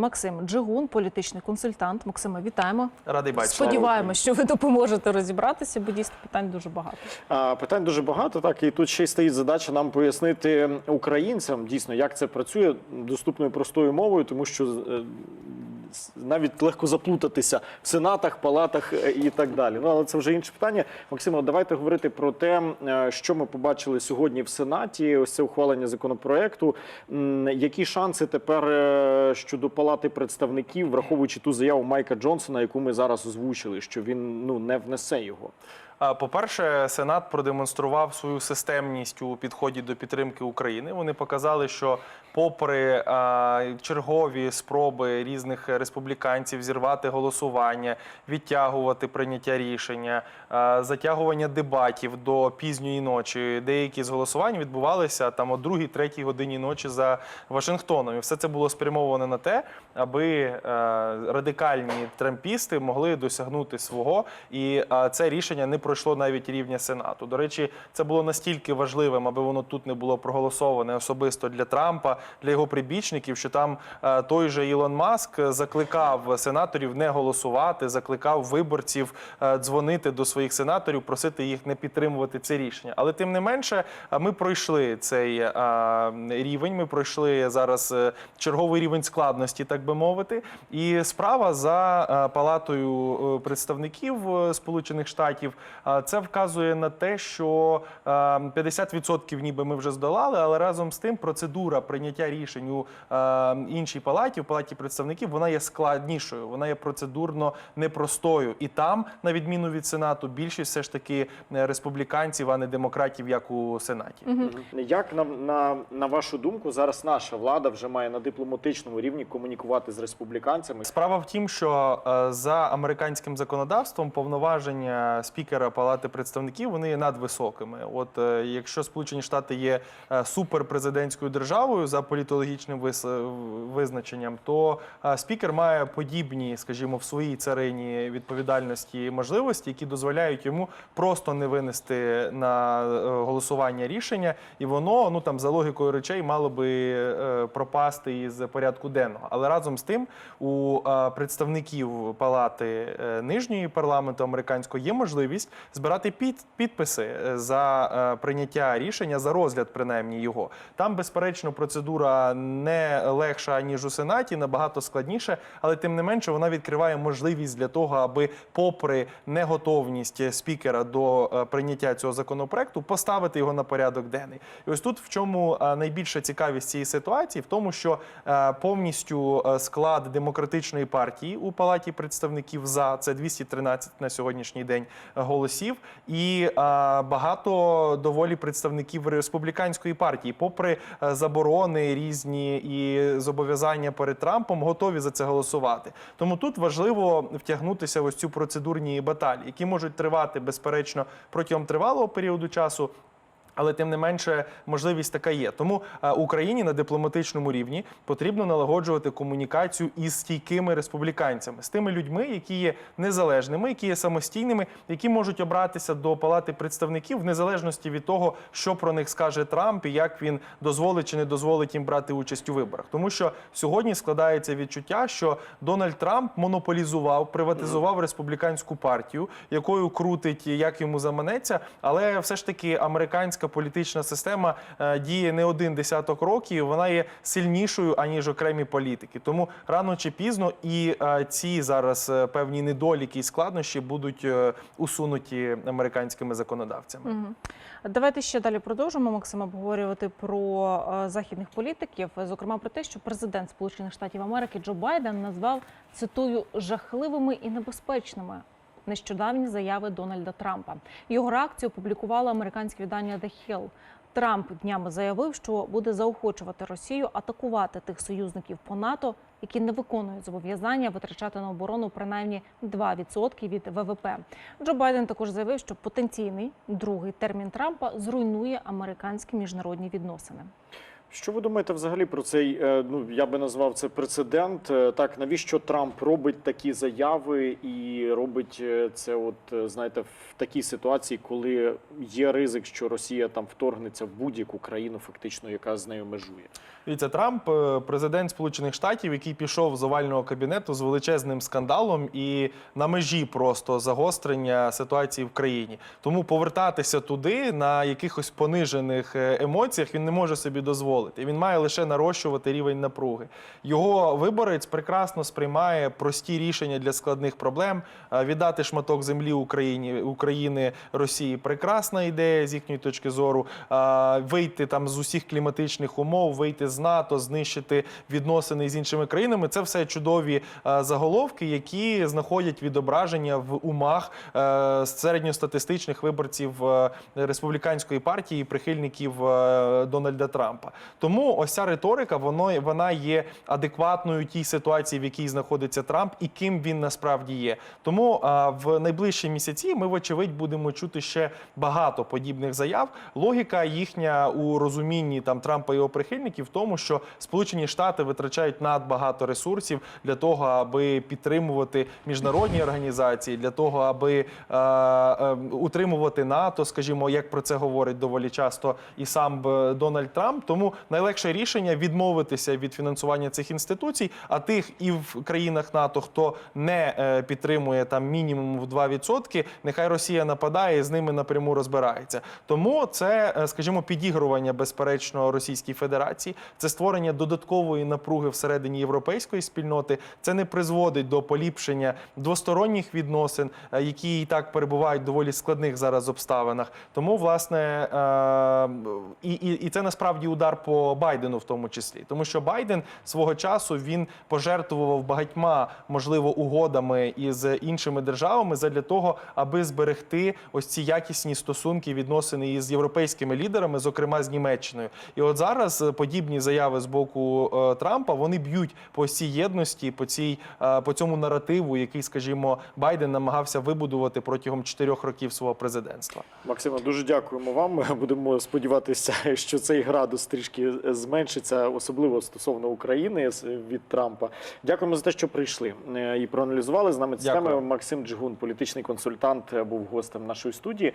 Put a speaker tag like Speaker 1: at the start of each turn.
Speaker 1: Максим Джигун, політичний консультант. Максиме, вітаємо.
Speaker 2: Радий бачити.
Speaker 1: Сподіваємося, що ви допоможете розібратися, бо дійсно питань дуже багато.
Speaker 3: А, Питань дуже багато, так і тут ще й стоїть задача нам пояснити українцям дійсно, як це працює доступною простою мовою, тому що е, навіть легко заплутатися в сенатах, палатах е, і так далі. Ну але це вже інше питання. Максимо, давайте говорити про те, е, що ми побачили сьогодні в сенаті. Ось це ухвалення законопроекту. Які шанси тепер е, щодо палати представників, враховуючи ту заяву Майка Джонсона, яку ми зараз озвучили, що він ну не внесе його.
Speaker 2: По-перше, Сенат продемонстрував свою системність у підході до підтримки України. Вони показали, що, попри чергові спроби різних республіканців зірвати голосування, відтягувати прийняття рішення, затягування дебатів до пізньої ночі, деякі з голосувань відбувалися там о 2-3 годині ночі за Вашингтоном. І все це було спрямовано на те, аби радикальні трампісти могли досягнути свого, і це рішення не пройшло навіть рівня Сенату. До речі, це було настільки важливим, аби воно тут не було проголосоване особисто для Трампа, для його прибічників, що там е, той же Ілон Маск закликав сенаторів не голосувати, закликав виборців е, дзвонити до своїх сенаторів, просити їх не підтримувати це рішення. Але тим не менше, е, ми пройшли цей рівень. Ми пройшли зараз черговий рівень складності, так би мовити. І справа за палатою представників Сполучених Штатів це вказує на те, що е, 50% ніби ми вже здолали, але разом з тим процедура прийняття рішень у іншій палаті, в палаті представників, вона є складнішою, вона є процедурно непростою. І там, на відміну від сенату, більшість все ж таки е, республіканців, а не демократів, як у сенаті.
Speaker 3: Як на, на, на вашу думку, зараз наша влада вже має на дипломатичному рівні комунікувати з республіканцями?
Speaker 2: Справа в тім, що е, за американським законодавством повноваження спікера Палати представників вони є надвисокими. От е, якщо Сполучені Штати є е, суперпрезидентською державою за політологічним визначенням, то е, спікер має подібні, скажімо, в своїй царині відповідальності і можливості, які дозволяють йому просто не винести на голосування рішення, і воно ну там за логікою речей мало би пропасти із порядку денного. Але разом з тим у представників палати нижньої парламенту американського є можливість збирати під, підписи е, за е, прийняття рішення за розгляд, принаймні його. Там, безперечно, процедура не легша ніж у сенаті, набагато складніше, але тим не менше вона відкриває можливість для того, аби, попри неготовність спікера до е, прийняття цього законопроекту, поставити його на порядок денний. І ось тут в чому найбільша цікавість цієї ситуації, в тому, що повністю склад демократичної партії у палаті представників за це 213 на сьогоднішній день е, голосів, і е, багато доволі представників республіканської партії, попри е, заборони різні і зобов'язання перед Трампом, готові за це голосувати. Тому тут важливо втягнутися в ось цю процедурні баталії, які можуть тривати безперечно протягом тривалого періоду часу. Але тим не менше можливість така є. Тому е, Україні на дипломатичному рівні потрібно налагоджувати комунікацію із стійкими республіканцями, з тими людьми, які є незалежними, які є самостійними, які можуть обратися до палати представників в незалежності від того, що про них скаже Трамп і як він дозволить чи не дозволить їм брати участь у виборах. Тому що сьогодні складається відчуття, що Дональд Трамп монополізував, приватизував республіканську партію, якою крутить як йому заманеться, але все ж таки американська політична система е, діє не один десяток років. Вона є сильнішою аніж окремі політики. Тому рано чи пізно і е, ці зараз е, певні недоліки і складнощі будуть усунуті американськими законодавцями.
Speaker 1: Давайте ще далі продовжимо Максим обговорювати про західних політиків, зокрема про те, що президент Сполучених Штатів Америки Джо Байден назвав цитую жахливими і небезпечними. Нещодавні заяви Дональда Трампа його реакцію опублікувало американське видання The Hill. Трамп днями заявив, що буде заохочувати Росію атакувати тих союзників по НАТО, які не виконують зобов'язання витрачати на оборону принаймні 2% від ВВП. Джо Байден також заявив, що потенційний другий термін Трампа зруйнує американські міжнародні відносини.
Speaker 3: Що ви думаєте взагалі про цей? е, Ну я би назвав це прецедент. Е, Так навіщо Трамп робить такі заяви і робить е, це, от знаєте, в такій ситуації, коли є ризик, що Росія там вторгнеться в будь-яку країну, фактично, яка з нею межує?
Speaker 2: Дивіться, Трамп, президент Сполучених Штатів, який пішов з овального кабінету з величезним скандалом і на межі просто загострення ситуації в країні. Тому повертатися туди на якихось понижених емоціях він не може собі дозволити. Він має лише нарощувати рівень напруги. Його виборець прекрасно сприймає прості рішення для складних проблем. Е, Віддати шматок землі Україні України Росії прекрасна ідея з їхньої точки зору. Е, Вийти там з усіх кліматичних умов, вийти з НАТО, знищити відносини з іншими країнами. Це все чудові е, заголовки, які знаходять відображення в умах середньостатистичних виборців республіканської партії, прихильників Дональда Трампа. Тому ось ця риторика, воно вона є адекватною тій ситуації, в якій знаходиться Трамп, і ким він насправді є. Тому а, в найближчі місяці ми, вочевидь, будемо чути ще багато подібних заяв. Логіка їхня у розумінні там Трампа і його прихильників в тому, що Сполучені Штати витрачають надбагато ресурсів для того, аби підтримувати міжнародні організації, для того, аби е, е, утримувати НАТО, скажімо, як про це говорить доволі часто і сам е, Дональд Трамп. Тому найлегше рішення відмовитися від фінансування цих інституцій, а тих і в країнах НАТО, хто не е, підтримує там мінімум в 2%, нехай Росія нападає і з ними напряму розбирається. Тому це, е, скажімо, підігрування безперечно Російській Федерації, це створення додаткової напруги всередині європейської спільноти. Це не призводить до поліпшення двосторонніх відносин, е, які і так перебувають в доволі складних зараз обставинах. Тому, власне, і, і, і це насправді удар по Байдену, в тому числі, тому що Байден свого часу він пожертвував багатьма можливо угодами із іншими державами задля того, аби зберегти ось ці якісні стосунки, відносини із європейськими лідерами, зокрема з Німеччиною. І от зараз е, подібні заяви з боку е, Трампа вони б'ють по цій єдності, по цій е, по цьому наративу, який, скажімо, Байден намагався вибудувати протягом чотирьох років свого президентства.
Speaker 3: Максиме, дуже дякуємо вам. Будемо сподіватися, що цей градус трішки зменшиться, особливо стосовно України від Трампа. Дякуємо за те, що прийшли е, і проаналізували з нами
Speaker 2: Дякую.
Speaker 3: Максим Джигун, політичний консультант, е, був гостем нашої студії.